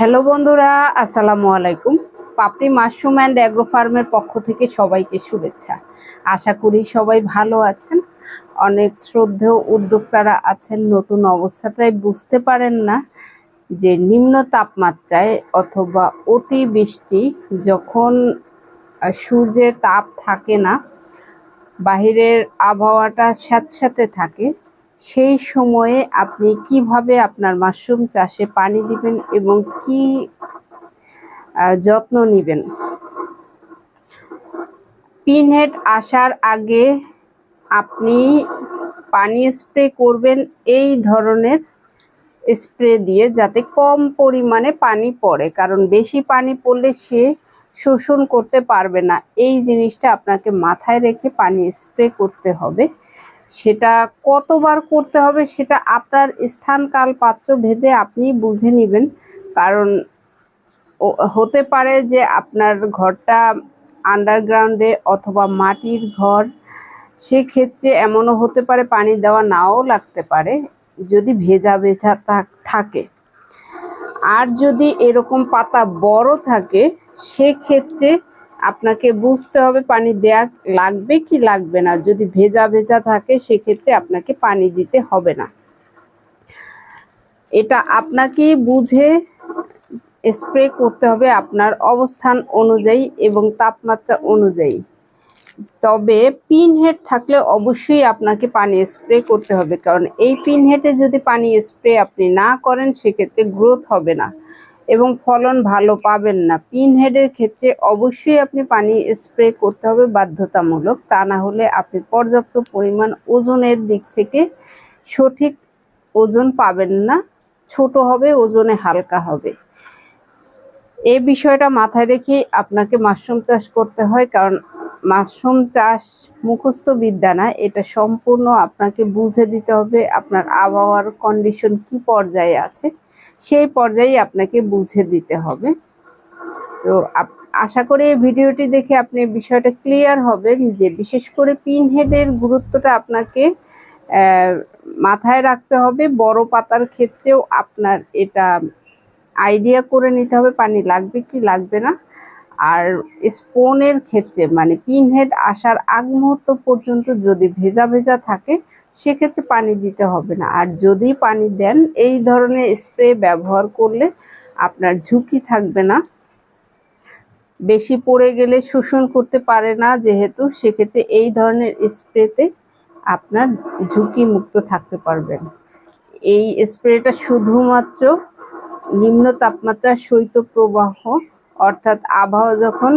Hello বন্ধুরা, আসসালামু আলাইকুম। পাপড়ি মাশরুম অ্যান্ড অ্যাগ্রো ফার্মের পক্ষ থেকে সবাইকে শুভেচ্ছা। আশা করি সবাই ভালো আছেন। অনেক শ্রদ্ধেয় উদ্যোক্তারা আছেন, নতুন অবস্থাটাই বুঝতে পারেন না যে নিম্ন তাপমাত্রায় অথবা অতি বৃষ্টি যখন সূর্যের তাপ থাকে না, বাহিরের আবহাওয়াটা স্যাঁতস্যাঁতে থাকে সেই সময়ে আপনি কীভাবে আপনার মাশরুম চাষে পানি দিবেন এবং কি যত্ন নেবেন? পিনহেড আসার আগে আপনি পানি স্প্রে করবেন এই ধরনের স্প্রে দিয়ে যাতে কম পরিমাণে পানি পড়ে, কারণ বেশি পানি পড়লে সে শোষণ করতে পারবে না। এই জিনিসটা আপনাকে মাথায় রেখে পানি স্প্রে করতে হবে। সেটা কতবার করতে হবে সেটা আপনার স্থান কাল পাত্র ভেদে আপনি বুঝে নেবেন। কারণ হতে পারে যে আপনার ঘরটা আন্ডারগ্রাউন্ডে অথবা মাটির ঘর, সেক্ষেত্রে এমনও হতে পারে পানি দেওয়া নাও লাগতে পারে, যদি ভেজা ভেজা থাকে। আর যদি এরকম পাতা বড় থাকে, সেক্ষেত্রে আপনাকে বুঝতে হবে পানি দেয়া লাগবে কি লাগবে না। যদি ভেজা ভেজা থাকে, সেক্ষেত্রে আপনাকে পানি দিতে হবে না। এটা আপনাকেই বুঝে স্প্রে করতে হবে আপনার অবস্থান অনুযায়ী এবং তাপমাত্রা অনুযায়ী। তবে পিন হেড থাকলে অবশ্যই আপনাকে পানি স্প্রে করতে হবে, কারণ এই পিন হেডে যদি পানি স্প্রে আপনি না করেন, সেক্ষেত্রে গ্রোথ হবে না। এবং ফলন ভালো পাবেন না। পিন হেডের ক্ষেত্রে অবশ্যই আপনি পানি স্প্রে করতে হবে বাধ্যতামূলক। তা না হলে আপনি পর্যাপ্ত পরিমাণ ওজনের দিক থেকে সঠিক ওজন পাবেন না। ছোট হবে, ওজনে হালকা হবে। এ বিষয়টা মাথায় রেখেই আপনাকে মাশরুম চাষ করতে হয়, কারণ মাশরুম চাষ মুখস্থ বিদ্যা না, এটা সম্পূর্ণ আপনাকে বুঝে দিতে হবে আপনার আবহাওয়ার কন্ডিশন কি পর্যায়ে আছে, সেই পর্যায়ে আপনাকে বুঝে দিতে হবে। তো আশা করি এই ভিডিওটি দেখে আপনি বিষয়টা ক্লিয়ার হবেন যে বিশেষ করে পিন হেডের গুরুত্বটা আপনাকে মাথায় রাখতে হবে। বড় পাতার ক্ষেত্রেও আপনার এটা আইডিয়া করে নিতে হবে, পানি লাগবে কি লাগবে না। আর স্পোনের ক্ষেত্রে মানে পিন হেড আসার আগ মুহূর্ত পর্যন্ত যদি ভেজা ভেজা থাকে, সেক্ষেত্রে পানি দিতে হবে না। আর যদি পানি দেন, এই ধরনের স্প্রে ব্যবহার করলে আপনার ঝুঁকি থাকবে না। বেশি পড়ে গেলে শোষণ করতে পারে না যেহেতু, সেক্ষেত্রে এই ধরনের স্প্রেতে আপনার ঝুঁকি মুক্ত থাকতে পারবেন। এই স্প্রেটা শুধুমাত্র নিম্ন তাপমাত্রার শৈত্যপ্রবাহ অর্থাৎ আবহাওয়া যখন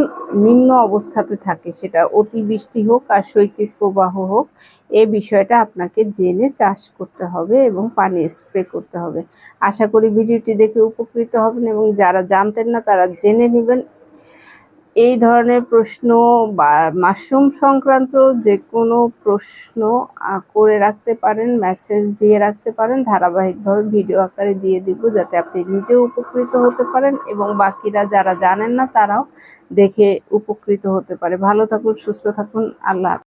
নিম্ন অবস্থাতে থাকে, সেটা অতিবৃষ্টি হোক আর শৈত্যপ্রবাহ হোক, এ বিষয়টা আপনাকে জেনে চাষ করতে হবে এবং পানি স্প্রে করতে হবে। আশা করি ভিডিওটি দেখে উপকৃত হবেন এবং যারা জানতেন না, তারা জেনে নেবেন এই ধরনের প্রশ্ন বা মাশরুম সংক্রান্ত যে কোনো প্রশ্ন করে রাখতে পারেন মেসেজ দিয়ে রাখতে পারেন, ধারাবাহিকভাবে ভিডিও আকারে দিয়ে দিব যাতে আপনি নিজেও উপকৃত হতে পারেন এবং বাকিরা যারা জানেন না তারাও দেখে উপকৃত হতে পারে ভালো থাকুন, সুস্থ থাকুন, আল্লাহ।